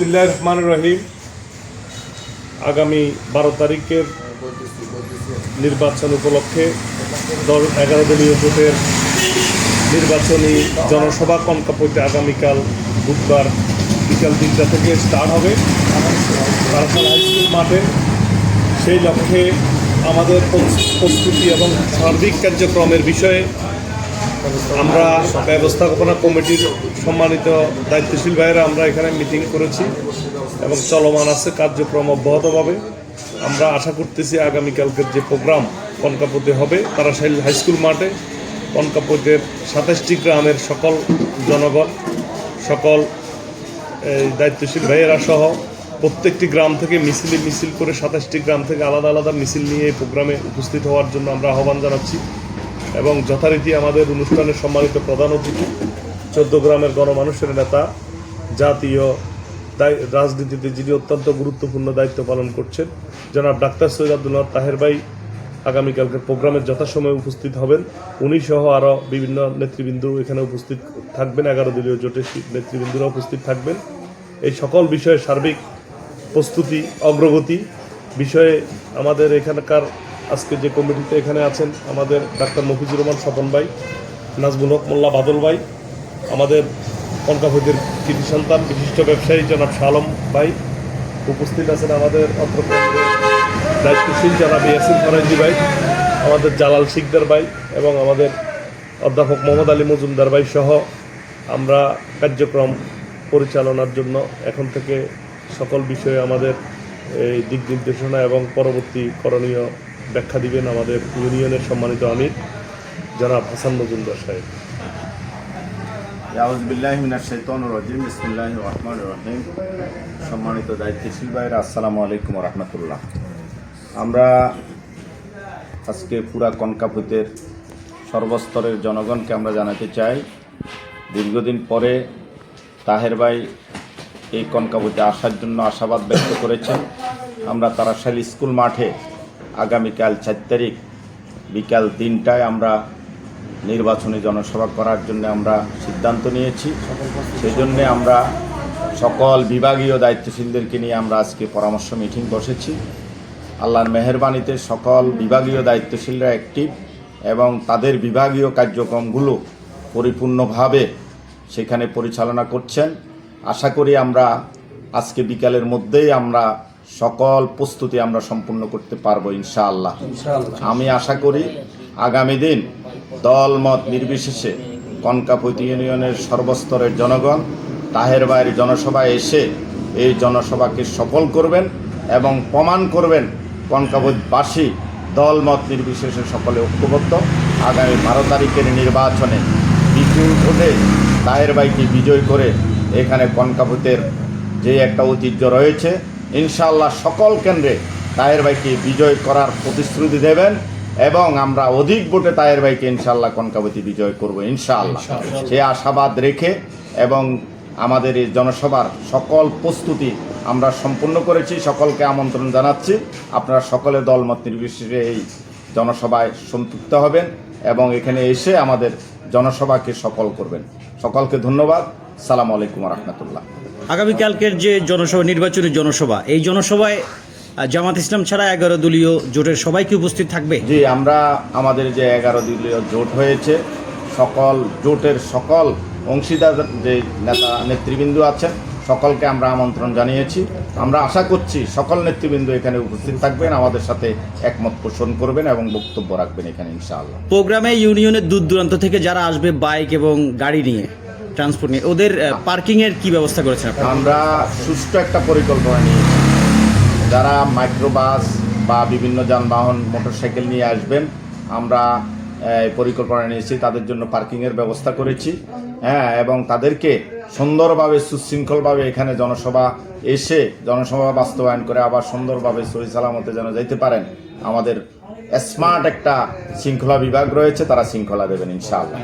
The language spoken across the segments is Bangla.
বিসমিল্লাহ রহমান রহিম। আগামী বারো তারিখের নির্বাচন উপলক্ষে দল এগারো দলীয় জোটের নির্বাচনী জনসভা কনকাপইতে আগামীকাল বুধবার বিকাল তিনটা থেকে স্টার্ট হবে। মাঠে। সেই লক্ষ্যে আমাদের প্রস্তুতি এবং সার্বিক কার্যক্রমের বিষয়ে আমরা ব্যবস্থাপনা কমিটির সম্মানিত দায়িত্বশীল ভাইয়েরা, আমরা এখানে মিটিং করেছি এবং চলমান আছে কার্যক্রম অব্যাহতভাবে আমরা আশা করতেছি আগামীকালকের যে প্রোগ্রাম কনকাপতে হবে, তারাশাইল হাই স্কুল মাঠে কনকাপতের সাতাশটি গ্রামের সকল জনগণ, সকল দায়িত্বশীল ভাইয়েরা সহ প্রত্যেকটি গ্রাম থেকে মিছিলে মিছিল করে সাতাশটি গ্রাম থেকে আলাদা আলাদা মিছিল নিয়ে এই প্রোগ্রামে উপস্থিত হওয়ার জন্য আমরা আহ্বান জানাচ্ছি। এবং যথারীতি আমাদের অনুষ্ঠানের সম্মানিত প্রধান অতিথি চোদ্দ গ্রামের গণমানুষের নেতা, জাতীয় রাজনীতিতে যিনি অত্যন্ত গুরুত্বপূর্ণ দায়িত্ব পালন করছেন, জনাব ডাক্তার সৈয়দ আব্দুল্লাহ তাহের ভাই আগামীকালকের প্রোগ্রামে যথাসময়ে উপস্থিত হবেন। উনি সহ আরও বিভিন্ন নেতৃবৃন্দ এখানে উপস্থিত থাকবেন, এগারো দলীয় জোটের নেতৃবৃন্দরা উপস্থিত থাকবেন। এই সকল বিষয়ে সার্বিক প্রস্তুতি, অগ্রগতি বিষয়ে আমাদের এখানকার আজকে যে কমিটিতে এখানে আছেন আমাদের ডাক্তার মফিজুর রহমান স্বপন ভাই, নাজমুল হক মোল্লা বাদল ভাই আমাদের কনকাভৈদের কৃতি সন্তান, বিশিষ্ট ব্যবসায়ী জনাব শালম ভাই উপস্থিত আছেন আমাদের অত্র দায়িত্বশীল জনাব ইয়াসিন ফরাজি ভাই, আমাদের জালাল শিকদার ভাই এবং আমাদের অধ্যাপক মোহাম্মদ আলী মজুমদার ভাই সহ আমরা কার্যক্রম পরিচালনার জন্য এখন থেকে সকল বিষয়ে আমাদের এই দিক নির্দেশনা এবং পরবর্তী করণীয় ব্যাখ্যা দিবেন আমাদের ইউনিয়নের সম্মানিত আমির জনাব হাসান মজুমদার সাহেব। ইয়াউজবিল্লাহিমিনার শৈতন রাজিম। বিসমিল্লাহ রহমান রহিম। সম্মানিত দায়িত্বশীল ভাইরা আসসালামু আলাইকুম রহমতুল্লাহ। আমরা আজকে পুরা কনকাপুতের সর্বস্তরের জনগণকে আমরা জানাতে চাই, দীর্ঘদিন পরে তাহের ভাই এই কনকাপুতে আসার জন্য আশাবাদ ব্যক্ত করেছেন। আমরা তারাশাল স্কুল মাঠে আগামীকাল চার তারিখ বিকাল তিনটায় আমরা নির্বাচনী জনসভা করার জন্য আমরা সিদ্ধান্ত নিয়েছি। সেই জন্যে আমরা সকল বিভাগীয় দায়িত্বশীলদেরকে নিয়ে আমরা আজকে পরামর্শ মিটিং বসেছি। আল্লাহর মেহরবানিতে সকল বিভাগীয় দায়িত্বশীলরা অ্যাক্টিভ এবং তাদের বিভাগীয় কার্যক্রমগুলো পরিপূর্ণভাবে সেখানে পরিচালনা করছেন। আশা করি আমরা আজকে বিকালের মধ্যেই আমরা সকল প্রস্তুতি আমরা সম্পূর্ণ করতে পারব ইনশাআল্লাহ। আমি আশা করি আগামী দিন দল মত নির্বিশেষে কনকাপতি ইউনিয়নের সর্বস্তরের জনগণ, তাহের বাইরের জনসভায় এসে এই জনসভাকে সফল করবেন এবং প্রমাণ করবেন কনকাপতবাসী দল মত নির্বিশেষে সকলে ঐক্যবদ্ধ। আগামী বারো তারিখের নির্বাচনে বিপুল ভোটে তাহের বাইকে বিজয় করে এখানে কনকাপতের যে একটা ঐতিহ্য রয়েছে, ইনশাআল্লাহ সকল কেন্দ্রে তাহের ভাইকে বিজয় করার প্রতিশ্রুতি দেবেন। এবং আমরা অধিক ভোটে তায়ের ভাইকে ইনশাল্লাহ কনকাবতী বিজয় করব ইনশাআল্লাহ। সে আশাবাদ রেখে এবং আমাদের এই জনসভার সকল প্রস্তুতি আমরা সম্পূর্ণ করেছি। সকলকে আমন্ত্রণ জানাচ্ছি। আপনারা সকলে দলমত নির্বিশেষে এই জনসভায় সম্পৃক্ত হবেন এবং এখানে এসে আমাদের জনসভাকে সফল করবেন। সকলকে ধন্যবাদ। সালাম আলাইকুম রহমতুল্লাহ। আগামীকালকের যে জনসভা নির্বাচনী জনসভা এই জনসভায় জামাত ইসলাম ছাড়া এগারো দলীয় জোটের সবাই কি উপস্থিত থাকবে? জি আমরা আমাদের যে এগারো দলীয় জোট হয়েছে সকল জোটের সকল অংশীদার যে নেতা নেতৃবৃন্দ আছেন সকলকে আমরা আমন্ত্রণ জানিয়েছি। আমরা আশা করছি সকল নেতৃবৃন্দ এখানে উপস্থিত থাকবেন আমাদের সাথে একমত পোষণ করবেন এবং বক্তব্য রাখবেন এখানে ইনশাআল্লাহ। প্রোগ্রামে ইউনিয়নের দূর দূরান্ত থেকে যারা আসবে বাইক এবং গাড়ি নিয়ে ট্রান্সপোর্ট নিয়ে ওদের পার্কিংয়ের এর কি ব্যবস্থা করেছেন আমরা সুষ্ঠু একটা পরিকল্পনা নিয়েছি। যারা মাইক্রোবাস বা বিভিন্ন যানবাহন মোটরসাইকেল নিয়ে আসবেন আমরা পরিকল্পনা নিয়েছি তাদের জন্য পার্কিংয়ের ব্যবস্থা করেছি। হ্যাঁ এবং তাদেরকে সুন্দরভাবে সুশৃঙ্খলভাবে এখানে জনসভা এসে জনসভা বাস্তবায়ন করে আবার সুন্দরভাবে সহি সালামতে যেন যেতে পারেন। আমাদের স্মার্ট একটা শৃঙ্খলা বিভাগ রয়েছে তারা শৃঙ্খলা দেবেন ইনশাআল্লাহ।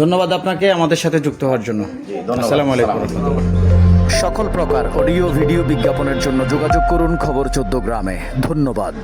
ধন্যবাদ আপনাকে আমাদের সাথে যুক্ত হওয়ার জন্য। ধন্যবাদ। আসসালামু আলাইকুম। সকল প্রকার অডিও ভিডিও বিজ্ঞাপনের জন্য যোগাযোগ করুন খবর চোদ্দ গ্রামে। ধন্যবাদ।